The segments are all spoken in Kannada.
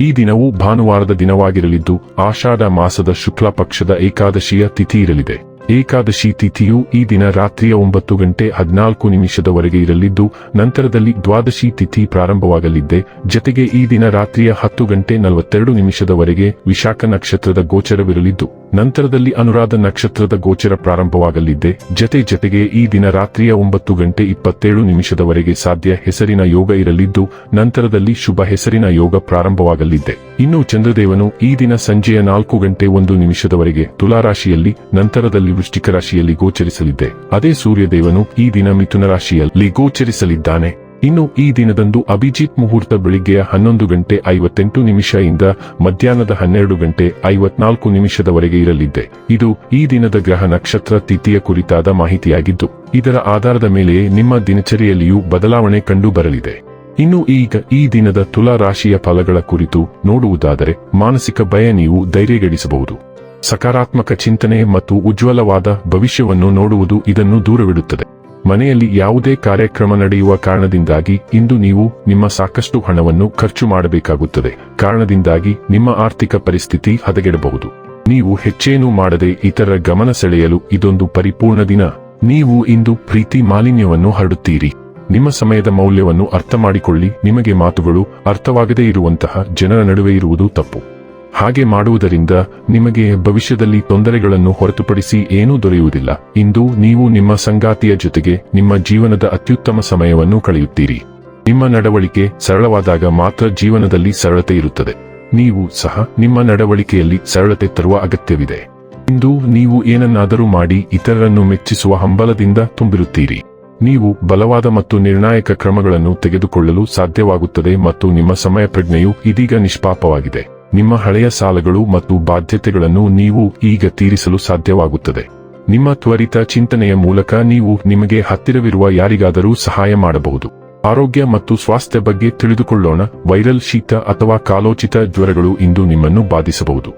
ಈ ದಿನವು ಭಾನುವಾರದ ದಿನವಾಗಿರಲಿದ್ದು, ಆಷಾಢ ಮಾಸದ ಶುಕ್ಲ ಪಕ್ಷದ ಏಕಾದಶಿಯ ತಿಥಿ ಇರಲಿದೆ. ಏಕಾದಶಿ ತಿಥಿಯು ಈ ದಿನ ರಾತ್ರಿಯ ಒಂಬತ್ತು ಗಂಟೆ ಹದಿನಾಲ್ಕು ನಿಮಿಷದವರೆಗೆ ಇರಲಿದ್ದು, ನಂತರದಲ್ಲಿ ದ್ವಾದಶಿ ತಿಥಿ ಪ್ರಾರಂಭವಾಗಲಿದ್ದೆ. ಜತೆಗೆ ಈ ದಿನ ರಾತ್ರಿಯ ಹತ್ತು ಗಂಟೆ ನಲವತ್ತೆರಡು ನಿಮಿಷದವರೆಗೆ ವಿಶಾಖ ನಕ್ಷತ್ರದ ಗೋಚರವಿರಲಿದ್ದು ನಂತರದಲ್ಲಿ ಅನುರಾಧ ನಕ್ಷತ್ರದ ಗೋಚರ ಪ್ರಾರಂಭವಾಗಲಿದ್ದೆ ಜತೆ ಜತೆಗೆ ಈ ದಿನ ರಾತ್ರಿಯ ಒಂಬತ್ತು ಗಂಟೆ ಇಪ್ಪತ್ತೇಳು ನಿಮಿಷದವರೆಗೆ ಸಾಧ್ಯ ಹೆಸರಿನ ಯೋಗ ಇರಲಿದ್ದು, ನಂತರದಲ್ಲಿ ಶುಭ ಹೆಸರಿನ ಯೋಗ ಪ್ರಾರಂಭವಾಗಲಿದ್ದೆ ಇನ್ನು ಚಂದ್ರದೇವನು ಈ ದಿನ ಸಂಜೆಯ ನಾಲ್ಕು ಗಂಟೆ ಒಂದು ನಿಮಿಷದವರೆಗೆ ತುಲಾರಾಶಿಯಲ್ಲಿ, ನಂತರದಲ್ಲಿ ವೃಶ್ಚಿಕ ರಾಶಿಯಲ್ಲಿ ಗೋಚರಿಸಲಿದ್ದೆ ಅದೇ ಸೂರ್ಯದೇವನು ಈ ದಿನ ಮಿಥುನ ರಾಶಿಯಲ್ಲಿ ಗೋಚರಿಸಲಿದ್ದಾನೆ. ಇನ್ನು ಈ ದಿನದಂದು ಅಭಿಜಿತ್ ಮುಹೂರ್ತ ಬೆಳಿಗ್ಗೆಯ ಹನ್ನೊಂದು ಗಂಟೆ ಐವತ್ತೆಂಟು ನಿಮಿಷದಿಂದ ಮಧ್ಯಾಹ್ನದ ಹನ್ನೆರಡು ಗಂಟೆ ಐವತ್ನಾಲ್ಕು ನಿಮಿಷದವರೆಗೆ ಇರಲಿದೆ ಇದು ಈ ದಿನದ ಗ್ರಹ ನಕ್ಷತ್ರ ತಿಥಿಯ ಕುರಿತಾದ ಮಾಹಿತಿಯಾಗಿದ್ದು, ಇದರ ಆಧಾರದ ಮೇಲೆಯೇ ನಿಮ್ಮ ದಿನಚರಿಯಲ್ಲಿಯೂ ಬದಲಾವಣೆ ಕಂಡು ಬರಲಿದೆ ಇನ್ನು ಈಗ ಈ ದಿನದ ತುಲಾ ರಾಶಿಯ ಫಲಗಳ ಕುರಿತು ನೋಡುವುದಾದರೆ, ಮಾನಸಿಕ ಭಯ ನೀವು ಧೈರ್ಯಗೆಡಿಸಬಹುದು. ಸಕಾರಾತ್ಮಕ ಚಿಂತನೆ ಮತ್ತು ಉಜ್ವಲವಾದ ಭವಿಷ್ಯವನ್ನು ನೋಡುವುದು ಇದನ್ನು ದೂರವಿಡುತ್ತದೆ. ಮನೆಯಲ್ಲಿ ಯಾವುದೇ ಕಾರ್ಯಕ್ರಮ ನಡೆಯುವ ಕಾರಣದಿಂದಾಗಿ ಇಂದು ನೀವು ನಿಮ್ಮ ಸಾಕಷ್ಟು ಹಣವನ್ನು ಖರ್ಚು ಮಾಡಬೇಕಾಗುತ್ತದೆ. ಕಾರಣದಿಂದಾಗಿ ನಿಮ್ಮ ಆರ್ಥಿಕ ಪರಿಸ್ಥಿತಿ ಹದಗೆಡಬಹುದು. ನೀವು ಹೆಚ್ಚೇನೂ ಮಾಡದೆ ಇತರ ಗಮನ ಸೆಳೆಯಲು ಇದೊಂದು ಪರಿಪೂರ್ಣ ದಿನ. ನೀವು ಇಂದು ಪ್ರೀತಿ ಮಾಲಿನ್ಯವನ್ನು ಹರಡುತ್ತೀರಿ. ನಿಮ್ಮ ಸಮಯದ ಮೌಲ್ಯವನ್ನು ಅರ್ಥ ಮಾಡಿಕೊಳ್ಳಿ ನಿಮಗೆ ಮಾತುಗಳು ಅರ್ಥವಾಗದೇ ಇರುವಂತಹ ಜನರ ನಡುವೆ ಇರುವುದು ತಪ್ಪು. ಹಾಗೆ ಮಾಡುವುದರಿಂದ ನಿಮಗೆ ಭವಿಷ್ಯದಲ್ಲಿ ತೊಂದರೆಗಳನ್ನು ಹೊರತುಪಡಿಸಿ ಏನೂ ದೊರೆಯುವುದಿಲ್ಲ. ಇಂದು ನೀವು ನಿಮ್ಮ ಸಂಗಾತಿಯ ಜೊತೆಗೆ ನಿಮ್ಮ ಜೀವನದ ಅತ್ಯುತ್ತಮ ಸಮಯವನ್ನು ಕಳೆಯುತ್ತೀರಿ. ನಿಮ್ಮ ನಡವಳಿಕೆ ಸರಳವಾದಾಗ ಮಾತ್ರ ಜೀವನದಲ್ಲಿ ಸರಳತೆ ಇರುತ್ತದೆ. ನೀವು ಸಹ ನಿಮ್ಮ ನಡವಳಿಕೆಯಲ್ಲಿ ಸರಳತೆ ತರುವ ಅಗತ್ಯವಿದೆ. ಇಂದು ನೀವು ಏನನ್ನಾದರೂ ಮಾಡಿ ಇತರರನ್ನು ಮೆಚ್ಚಿಸುವ ಹಂಬಲದಿಂದ ತುಂಬಿರುತ್ತೀರಿ. ನೀವು ಬಲವಾದ ಮತ್ತು ನಿರ್ಣಾಯಕ ಕ್ರಮಗಳನ್ನು ತೆಗೆದುಕೊಳ್ಳಲು ಸಾಧ್ಯವಾಗುತ್ತದೆ ಮತ್ತು ನಿಮ್ಮ ಸಮಯ ಪ್ರಜ್ಞೆಯು ಇದೀಗ ನಿಷ್ಪಾಪವಾಗಿದೆ. ನಿಮ್ಮ ಹಳೆಯ ಸಾಲಗಳು ಮತ್ತು ಬಾಧ್ಯತೆಗಳನ್ನು ನೀವು ಈಗ ತೀರಿಸಲು ಸಾಧ್ಯವಾಗುತ್ತದೆ. ನಿಮ್ಮ ತ್ವರಿತ ಚಿಂತನೆಯ ಮೂಲಕ ನೀವು ನಿಮಗೆ ಹತ್ತಿರವಿರುವ ಯಾರಿಗಾದರೂ ಸಹಾಯ ಮಾಡಬಹುದು. ಆರೋಗ್ಯ ಮತ್ತು ಸ್ವಾಸ್ಥ್ಯ ಬಗ್ಗೆ ತಿಳಿದುಕೊಳ್ಳೋಣ. ವೈರಲ್ ಶೀತ ಅಥವಾ ಕಾಲೋಚಿತ ಜ್ವರಗಳು ಇಂದು ನಿಮ್ಮನ್ನು ಬಾಧಿಸಬಹುದು.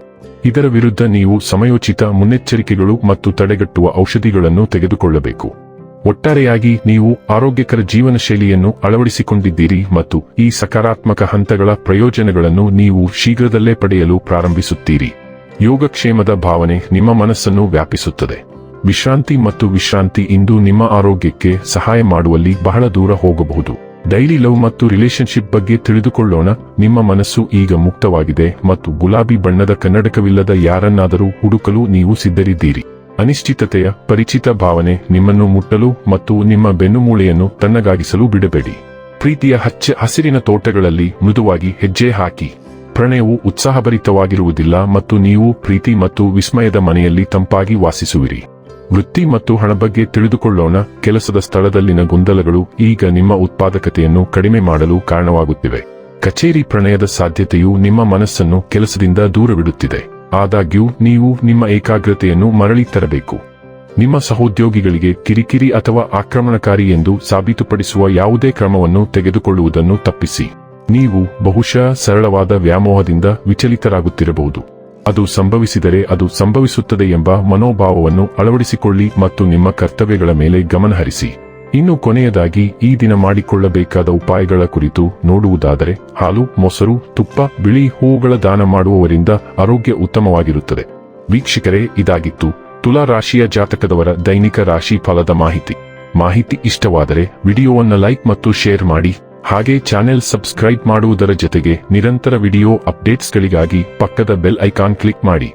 ಇದರ ವಿರುದ್ಧ ನೀವು ಸಮಯೋಚಿತ ಮುನ್ನೆಚ್ಚರಿಕೆಗಳು ಮತ್ತು ತಡೆಗಟ್ಟುವ ಔಷಧಿಗಳನ್ನು ತೆಗೆದುಕೊಳ್ಳಬೇಕು. ಒಟ್ಟಾರೆಯಾಗಿ ನೀವು ಆರೋಗ್ಯಕರ ಜೀವನ ಶೈಲಿಯನ್ನು ಅಳವಡಿಸಿಕೊಂಡಿದ್ದೀರಿ ಮತ್ತು ಈ ಸಕಾರಾತ್ಮಕ ಹಂತಗಳ ಪ್ರಯೋಜನಗಳನ್ನು ನೀವು ಶೀಘ್ರದಲ್ಲೇ ಪಡೆಯಲು ಪ್ರಾರಂಭಿಸುತ್ತೀರಿ. ಯೋಗಕ್ಷೇಮದ ಭಾವನೆ ನಿಮ್ಮ ಮನಸ್ಸನ್ನು ವ್ಯಾಪಿಸುತ್ತದೆ. ವಿಶ್ರಾಂತಿ ಮತ್ತು ವಿಶ್ರಾಂತಿ ಇಂದು ನಿಮ್ಮ ಆರೋಗ್ಯಕ್ಕೆ ಸಹಾಯ ಮಾಡುವಲ್ಲಿ ಬಹಳ ದೂರ ಹೋಗಬಹುದು. ಡೈಲಿ ಲವ್ ಮತ್ತು ರಿಲೇಶನ್ಶಿಪ್ ಬಗ್ಗೆ ತಿಳಿದುಕೊಳ್ಳೋಣ. ನಿಮ್ಮ ಮನಸ್ಸು ಈಗ ಮುಕ್ತವಾಗಿದೆ ಮತ್ತು ಗುಲಾಬಿ ಬಣ್ಣದ ಕನ್ನಡಕವಿಲ್ಲದ ಯಾರನ್ನಾದರೂ ಹುಡುಕಲು ನೀವು ಸಿದ್ಧರಿದ್ದೀರಿ. ಅನಿಶ್ಚಿತತೆಯ ಪರಿಚಿತ ಭಾವನೆ ನಿಮ್ಮನ್ನು ಮುಟ್ಟಲು ಮತ್ತು ನಿಮ್ಮ ಬೆನ್ನುಮೂಳೆಯನ್ನು ತಣ್ಣಗಾಗಿಸಲು ಬಿಡಬೇಡಿ. ಪ್ರೀತಿಯ ಹಚ್ಚ ಹಸಿರಿನ ತೋಟಗಳಲ್ಲಿ ಮೃದುವಾಗಿ ಹೆಜ್ಜೆ ಹಾಕಿ. ಪ್ರಣಯವು ಉತ್ಸಾಹಭರಿತವಾಗಿರುವುದಿಲ್ಲ ಮತ್ತು ನೀವು ಪ್ರೀತಿ ಮತ್ತು ವಿಸ್ಮಯದ ಮನೆಯಲ್ಲಿ ತಂಪಾಗಿ ವಾಸಿಸುವಿರಿ. ವೃತ್ತಿ ಮತ್ತು ಹಣ ಬಗ್ಗೆ ತಿಳಿದುಕೊಳ್ಳೋಣ. ಕೆಲಸದ ಸ್ಥಳದಲ್ಲಿನ ಗೊಂದಲಗಳು ಈಗ ನಿಮ್ಮ ಉತ್ಪಾದಕತೆಯನ್ನು ಕಡಿಮೆ ಮಾಡಲು ಕಾರಣವಾಗುತ್ತಿವೆ. ಕಚೇರಿ ಪ್ರಣಯದ ಸಾಧ್ಯತೆಯು ನಿಮ್ಮ ಮನಸ್ಸನ್ನು ಕೆಲಸದಿಂದ ದೂರವಿಡುತ್ತಿದೆ. ಆದಾಗ್ಯೂ, ನೀವು ನಿಮ್ಮ ಏಕಾಗ್ರತೆಯನ್ನು ಮರಳಿ ತರಬೇಕು. ನಿಮ್ಮ ಸಹೋದ್ಯೋಗಿಗಳಿಗೆ ಕಿರಿಕಿರಿ ಅಥವಾ ಆಕ್ರಮಣಕಾರಿ ಎಂದು ಸಾಬೀತುಪಡಿಸುವ ಯಾವುದೇ ಕ್ರಮವನ್ನು ತೆಗೆದುಕೊಳ್ಳುವುದನ್ನು ತಪ್ಪಿಸಿ. ನೀವು ಬಹುಶಃ ಸರಳವಾದ ವ್ಯಾಮೋಹದಿಂದ ವಿಚಲಿತರಾಗುತ್ತಿರಬಹುದು. ಅದು ಸಂಭವಿಸಿದರೆ ಅದು ಸಂಭವಿಸುತ್ತದೆ ಎಂಬ ಮನೋಭಾವವನ್ನು ಅಳವಡಿಸಿಕೊಳ್ಳಿ ಮತ್ತು ನಿಮ್ಮ ಕರ್ತವ್ಯಗಳ ಮೇಲೆ ಗಮನಹರಿಸಿ. ಇನ್ನು ಕೊನೆಯದಾಗಿ ಈ ದಿನ ಮಾಡಿಕೊಳ್ಳಬೇಕಾದ ಉಪಾಯಗಳ ಕುರಿತು ನೋಡುವುದಾದರೆ ಹಾಲು, ಮೊಸರು, ತುಪ್ಪ, ಬಿಳಿ ಹೂವುಗಳ ದಾನ ಮಾಡುವವರಿಂದ ಆರೋಗ್ಯ ಉತ್ತಮವಾಗಿರುತ್ತದೆ. ವೀಕ್ಷಕರೇ, ಇದಾಗಿತ್ತು ತುಲಾ ರಾಶಿಯ ಜಾತಕದವರ ದೈನಿಕ ರಾಶಿ ಫಲದ ಮಾಹಿತಿ. ಮಾಹಿತಿ ಇಷ್ಟವಾದರೆ ವಿಡಿಯೋವನ್ನು ಲೈಕ್ ಮತ್ತು ಶೇರ್ ಮಾಡಿ, ಹಾಗೆ ಚಾನೆಲ್ ಸಬ್ಸ್ಕ್ರೈಬ್ ಮಾಡುವುದರ ಜೊತೆಗೆ ನಿರಂತರ ವಿಡಿಯೋ ಅಪ್ಡೇಟ್ಸ್ಗಳಿಗಾಗಿ ಪಕ್ಕದ ಬೆಲ್ ಐಕಾನ್ ಕ್ಲಿಕ್ ಮಾಡಿ.